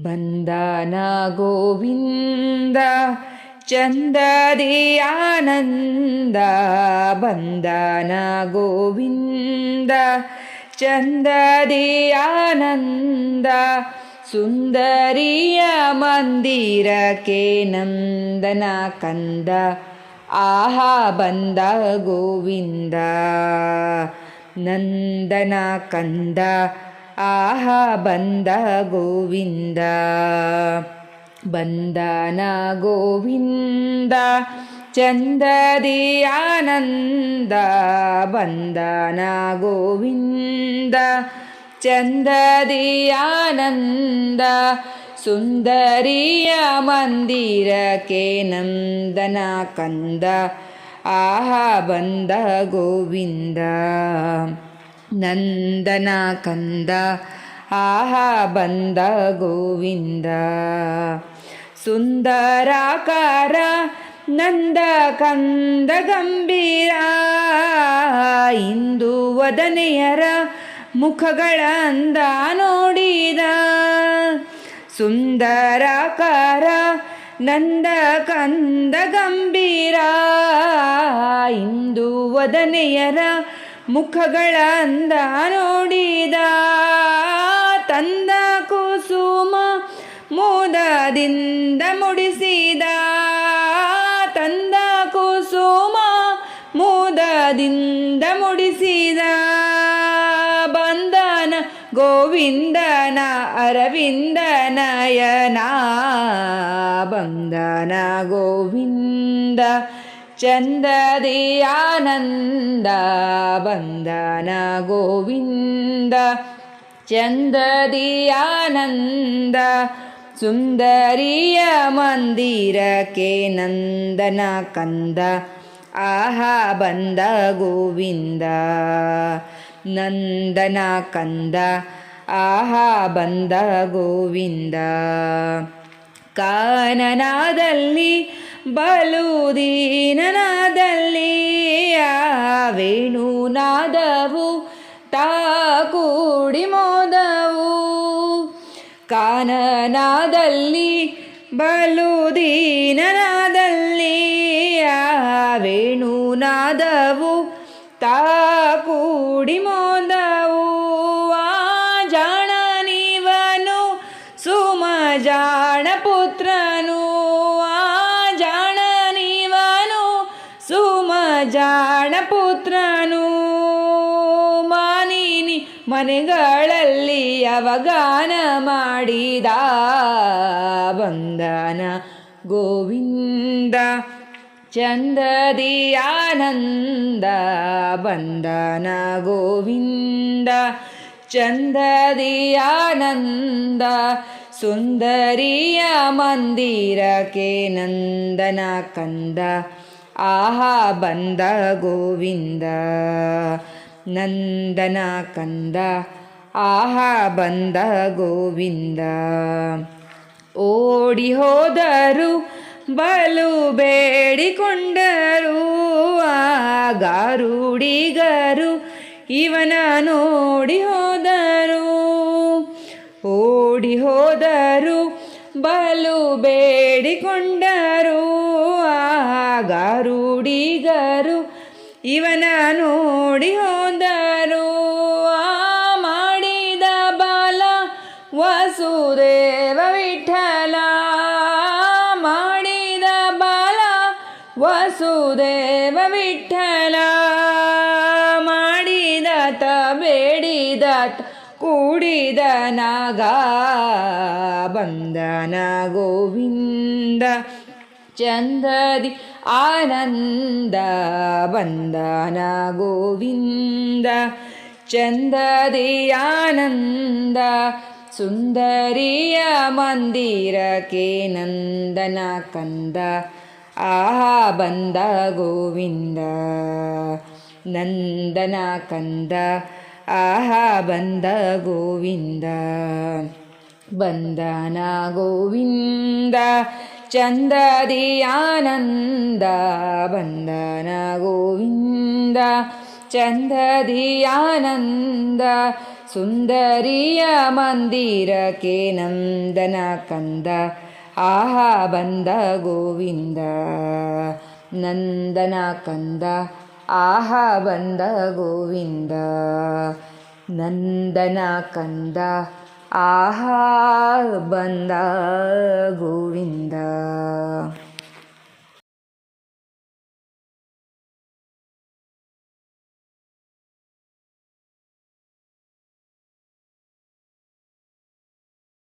बन्दाना गोविन्द चन्ददि आनन्द बन्दन गोविन्द चन्ददि आनन्द सुन्दर्या मन्दिरके नन्दना कन्द आहा बन्द गोविन्द नन्दनाकन्द ಆಹಾ ಬಂದ ಗೋವಿಂದ ಬಂದನ ಗೋವಿಂದ ಚಂದದಿ ಆನಂದ ಬಂದನ ಗೋವಿಂದ ಚಂದದಿ ಆನಂದ ಸುಂದರಿಯ ಮಂದಿರಕ್ಕೆ ನಂದನ ಕಂದ ಆಹಾ ಬಂದ ಗೋವಿಂದ ನಂದನ ಕಂದ, ಆಹಾ ಬಂದ ಗೋವಿಂದ. ಸುಂದರಾಕಾರ ನಂದ ಕಂದ ಗಂಭೀರ, ಇಂದು ವದನೆಯರ ಮುಖಗಳಂದ ನೋಡಿದ. ಸುಂದರಾಕಾರ ನಂದ ಕಂದ ಗಂಭೀರ, ಇಂದು ವದನೆಯರ ಮುಖಗಳ ಅಂದ ನೋಡಿದ ತಂದ ಕುಸುಮ ಮೋದದಿಂದ ಮುಡಿಸಿದ ತಂದ ಕುಸುಮ ಮೋದದಿಂದ ಮುಡಿಸಿದ ಬಂದನ ಗೋವಿಂದನ ಅರವಿಂದ ನಯನ ಬಂದನ ಗೋವಿಂದ ಚಂದದಿ ಆನಂದ ಬಂದನ ಗೋವಿಂದ ಚಂದದಿ ಆನಂದ ಸುಂದರಿಯ ಮಂದಿರಕ್ಕೆ ನಂದನ ಕಂದ ಆಹಾ ಬಂದ ಗೋವಿಂದ ನಂದನ ಕಂದ ಆಹಾ ಬಂದ ಗೋವಿಂದ ಕಾನನಾದಲ್ಲಿ ಬಲುದೀನನಾದಲ್ಲಿ ಆ ವೇಣುನಾದವು ತಾ ಕೂಡಿ ಮೋದವು. ಕಾನನಾದಲ್ಲಿ ಬಲುದೀನನಾದಲ್ಲಿ ಆ ವೇಣುನಾದವು ತಾ ಕೂಡಿ ಮೋದವು ಸುಮ ಮಾನೀನಿ ಪುತ್ರನು ಮಾನಿನಿ ಮನೆಗಳಲ್ಲಿ ಅವಗಾನ ಮಾಡಿದ ಬಂದನ ಗೋವಿಂದ ಚಂದದಿ ಆನಂದ ಬಂದನ ಗೋವಿಂದ ಚಂದದಿ ಆನಂದ ಸುಂದರಿಯ ಮಂದಿರಕ್ಕೆ ನಂದನ ಕಂದ ಆಹಾ ಬಂದ ಗೋವಿಂದ, ನಂದನ ಕಂದ, ಆಹಾ ಬಂದ ಗೋವಿಂದ. ಓಡಿ ಹೋದರು, ಬಲು ಬೇಡಿಕೊಂಡರು ಆಗಾರುಡಿಗರು ಇವನ ನೋಡಿ ಹೋದರು. ಓಡಿ ಹೋದರು, ಬಲು ಬೇಡಿಕೊಂಡರು ಆಗಾರುಡಿಗರು ಇವನ ನೋಡಿ ಹೋದರು ಆ ಮಾಡಿದ ಬಾಲ ವಸುದೇವ ವಿಠಲ. ಮಾಡಿದ ಬಾಲ ವಸುದೇವ ವಿಠಲ. ಮಾಡಿದತ ಬೇಡಿದತ ಕೂಡಿದ ನಾಗ, ಬಂದನ ಗೋವಿಂದ. ಚಂದದಿ ಆನಂದ ಬಂದನ ಗೋವಿಂದ ಚಂದದಿ ಆನಂದ ಸುಂದರಿಯ ಮಂದಿರಕ್ಕೆ ನಂದನ ಕಂದ ಆಹಾ ಬಂದ ಗೋವಿಂದ ನಂದನ ಕಂದ ಆಹಾ ಬಂದ ಗೋವಿಂದ ಬಂದನ ಗೋವಿಂದ ಚಂದದಿ ಆನಂದ ಬಂದನ ಗೋವಿಂದ ಚಂದದಿ ಆನಂದ ಸುಂದರಿಯ ಮಂದಿರಕ್ಕೆ ನಂದನ ಕಂದ ಆಹಾ ಬಂದ ಗೋವಿಂದ ನಂದನ ಕಂದ ಆಹಾ ಬಂದ ಗೋವಿಂದ ನಂದನ ಕಂದ ಆಹಾ ಬಂದ ಗೋವಿಂದ